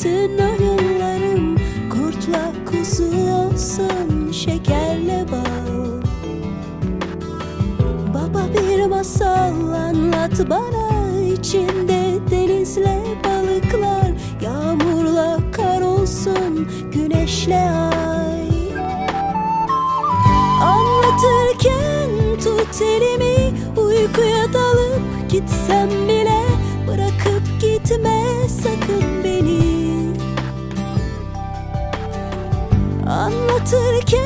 bütün oyunlarım Kurtla kuzu olsun şekerle bal. Baba bir masal anlat bana içinde denizle balıklar Yağmurla kar olsun güneşle ay. Anlatırken tut elimi Uykuya dalıp gitsem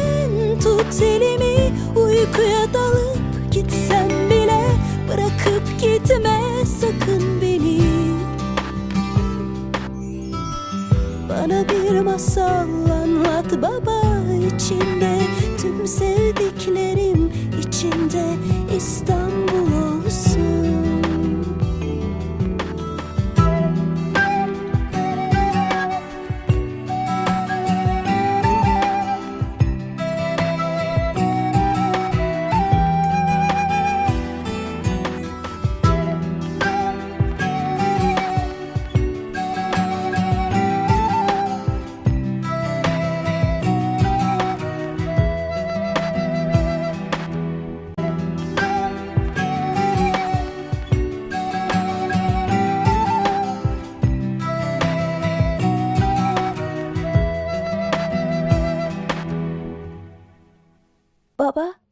Anlatırken tut elimi Uykuya dalıp gitsem bile Bırakıp gitme sakın beni. Bana bir masal anlat baba içinde Tüm sevdiklerim içinde İstanbul Baba?